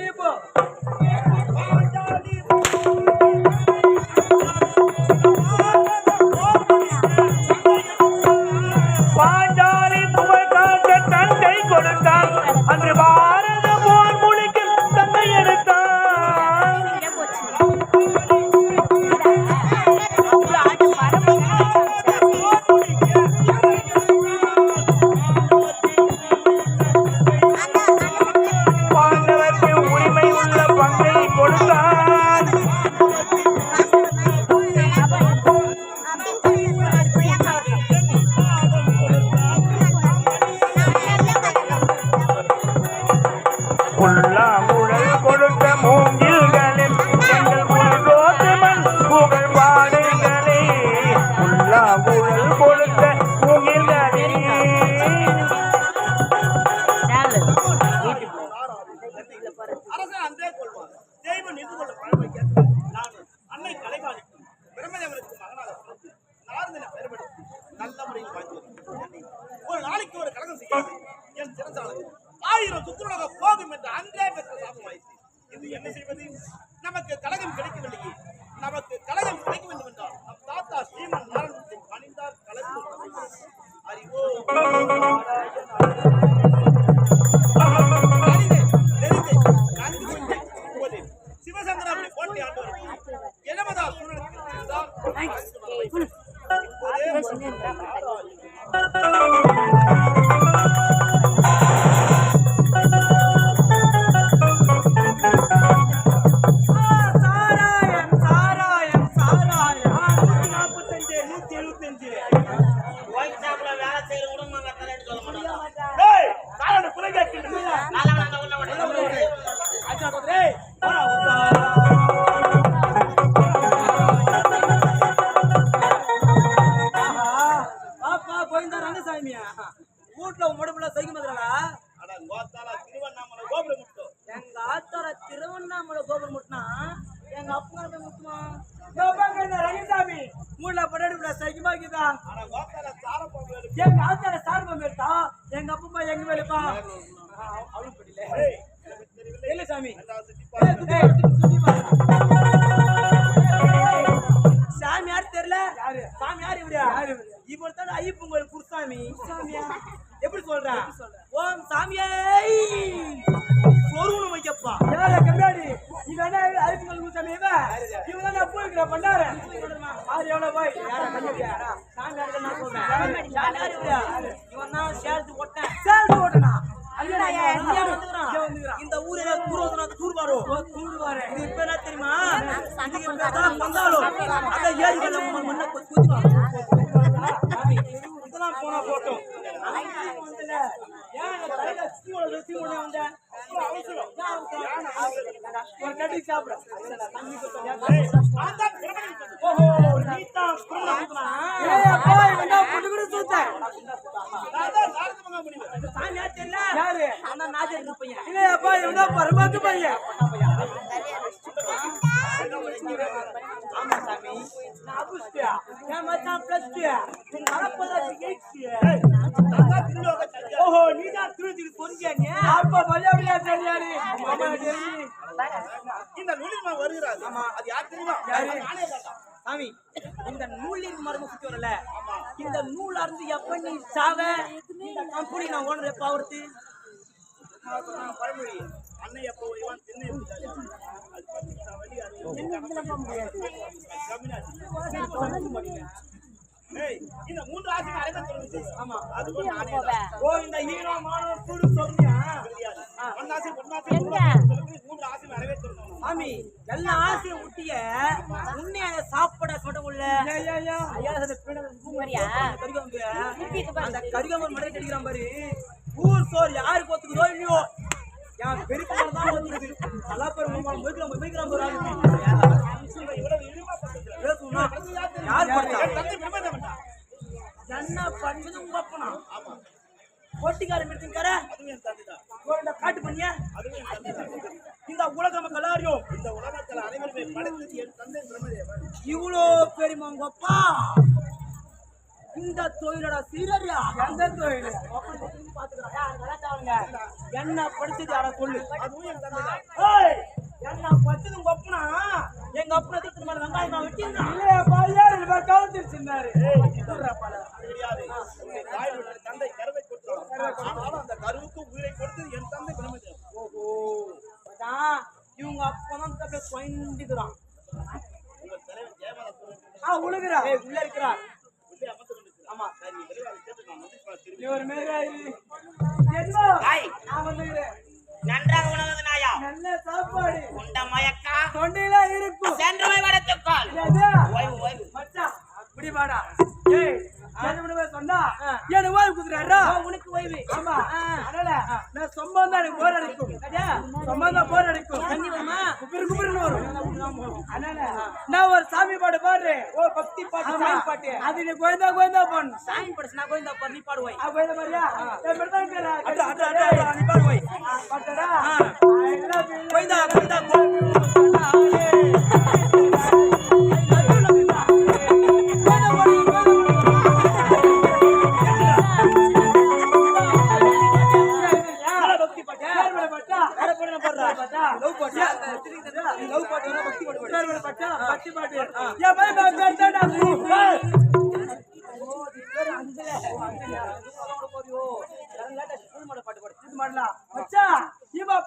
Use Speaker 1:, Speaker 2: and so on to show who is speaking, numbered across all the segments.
Speaker 1: நீ
Speaker 2: அரசன் அன்றே கொள்வார் தெய்வம் நின்று
Speaker 1: கொள்ளும். ரங்கசாமி மூணுல படாடி சைக்கிமா இருக்குதா
Speaker 2: ஆனா கோத்தால சார பொங்கல்
Speaker 1: எங்க ஆத்தார சார்பம் எடுத்தா எங்க அப்பா எங்க மேலப்பா அவளும் படியில இல்ல சாமி ஏய், சுத்தி பாரு. சாமியார் தெரியல சாமியார் இவரா இவர் தான் ஐயப்பன் குருசாமி சாமியா எப்படி சொல்றேன் ஓம் சாமியே சொருவணும் வைக்கப்பா யார கம்மியாடி இவன் ஐயப்பன் குருசாமி இவன் நான் போய்க்கிற பண்ணாரு ஆறு எவ்வளவு போய் இவன் தான் சேர்த்து ஓட்டேன் சேர்த்து ஓட்டனா இந்த ஊரில இது இப்ப என்ன தெரியுமா அந்த ஏரிகளை மண்ணை இதெல்லாம் போனா போட்டோம் நாஜர் பையன். ஆமா சாமி. நான் என் பிளஸ் டூ உங்க மரப்பதாச்சு எயிட் ஆமா
Speaker 2: இந்த நுழிமா வருகிறாரு அது யார் தெரியுமா.
Speaker 1: சாமி இந்த நூலின் மர்ம சுத்தி வரல இந்த நூல் அருந்து எப்ப நீ சாவ? இந்த கம்பெனி நான் ஓனர் எப்ப
Speaker 2: சொன்ன பழமொழி அன்னை எப்போ இவன் திண்ணை. அது பத்து வழி அது இந்த மூன்று ஆசை
Speaker 1: ஆமா
Speaker 2: அது கூட நானே.
Speaker 1: ஓ இந்த ஹீரோ கூடு
Speaker 2: பொன்னாசை, பொன்னாசை மூன்று ஆசை
Speaker 1: சாமி எல்லா ஆசையும் ஊட்டிய உண்மையான சாப்பிட சொல்ல உள்ள ஐயா அந்த கடிக்கிறான் பாரு. ஊர் சோறு யாருக்கு ஒத்துக்குதோ இல்லையோ? என் பெருக்க தான் ஒத்துக்குது. யார் படிச்சா என்ன படிச்சது உங்க அப்பனா?
Speaker 2: தான்.
Speaker 1: கோவிந்த காட்டு பண்ணிய
Speaker 2: அதுவும் என் தந்தை தான்.
Speaker 1: இந்த
Speaker 2: இந்த உலகத்தில் அனைவருமே படைத்தது என் தந்தை பிரம்மதேவன்.
Speaker 1: இவ்வளோ பெரியமா உங்க அப்பா? இந்த தொழிலோட சீரரியா? எந்த தொழில்? என்ன படிச்சது? யாரா சொல்லு. என்ன படிச்சது உங்க அப்பனா? எங்க அப்பனா திருட்டு மேல வெங்காயம் நான் வெட்டியிருந்தேன் இல்லையா பாரியா இல்ல கவுத்திருச்சுன்னாரு
Speaker 2: அது கிடையாது உன்னை தாய் விட்ட தந்தை கருவை கொடுத்தார் ஆனாலும் அந்த கருவுக்கு உயிரை கொடுத்தது என் தந்தை பிரம்மதேவன்
Speaker 1: ஓஹோ அதான் அப்பதான் அப்படியே
Speaker 2: ஜெயபாலன்
Speaker 1: ஆ உழுகிறா. ஏய் உள்ள இருக்கிறா
Speaker 2: உள்ளே அமர்ந்து கொண்டிருக்கிறார்.
Speaker 1: ஆமா.
Speaker 2: நீ விரைவாக கேட்டு நான்
Speaker 1: வந்துக்கிறேன்.
Speaker 3: நன்றாக உணவது நாயா?
Speaker 1: நல்ல சாப்பாடு.
Speaker 3: உண்ட மயக்கா?
Speaker 1: தொண்டையில இருக்கும்
Speaker 3: சென்று போய்? ஓய்வு ஓய்வு.
Speaker 1: அப்படி வாடா. சொன்னா, எனக்கு ஓய்வு குடுக்குறாரா? உனக்கு ஓய்வு. ஆமா. அதனால, நான் சும்மா இருந்தா எனக்கு bore அடிக்கும். சும்மா இருந்தா bore அடிக்கும். குபிரு குபிருன்னு வரும். அதனால, நான் ஒரு சாமி பாட்டு பாடுறேன். அது நீ பாடணும். ஆ, கோவிந்தா பாடுறியா? ஏய், இப்படிதான் இருக்கிறா. ஏய், ஆ, பாட்டடா? I love you.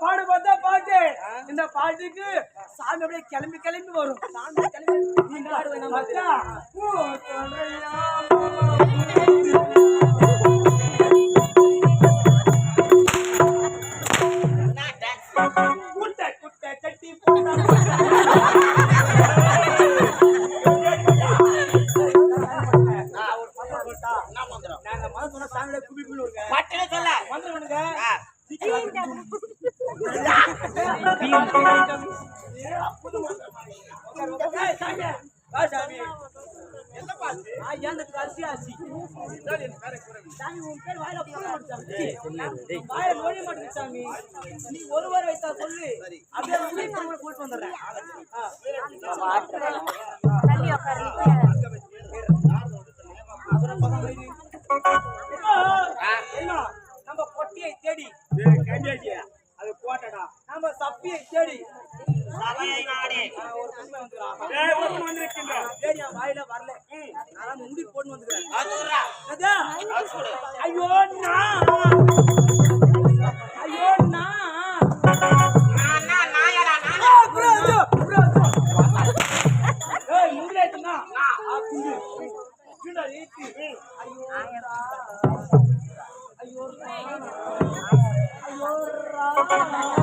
Speaker 1: பாடு பார்த்தா பாட்டு இந்த பாட்டுக்கு சாமி அப்படியே கிளம்பி கிளம்பி வரும் சாமி கிளம்பி பாடுவேன் வாயில நுழைய மாட்டேங்குது, சாமி. நீ வைத்தா சொல்லு. அப்படியே கூட்டிட்டு வந்துடுறேன். தேடி என் வாயில வரல. நான் முடி போட்டு வந்துக்கிறேன் ஐயோ ஐயோ நான்
Speaker 3: நான்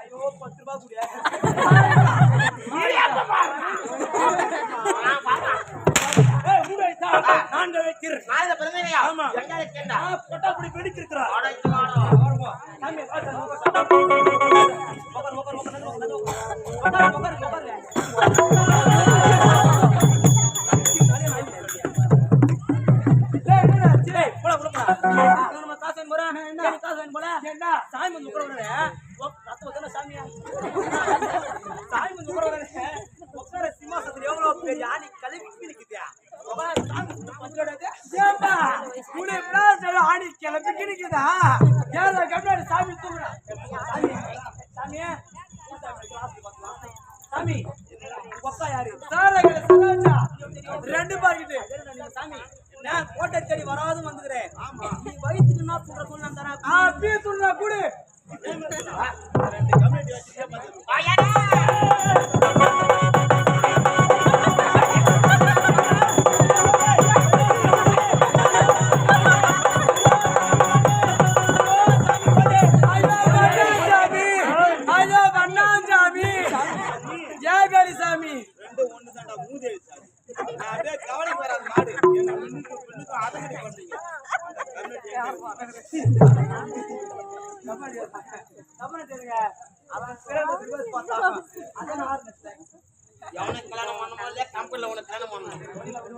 Speaker 1: ஐயோ பத்து ரூபாய் குடியா நான்கு ஆமா.
Speaker 3: எங்க இருக்கேன்டா
Speaker 1: கொட்டாப்புடி வெடிக்கிறா சாமி ஏப்பா உனே பிளாஸ் ஆணி கிளம்பி கிடக்குதா? ஏதோ சாமி தூங்குறா. சாமி சாமி சாமி ஒப்பா யாரு? சாரகட சரோஜா. ரெண்டு பாக்கிட்டு சாமி நான் கோட்டை தேடி வராதும் வந்துக்கிறேன். நீ வயிற்றுக்கு என்ன சொல்ற சொல்லு நான் தரேன். அப்படியே சொல்றா கூடு.
Speaker 2: ரெண்டு கம்யூனிட்டி
Speaker 1: அவன் பிறந்த திருவஸ் பார்த்தான் அதான்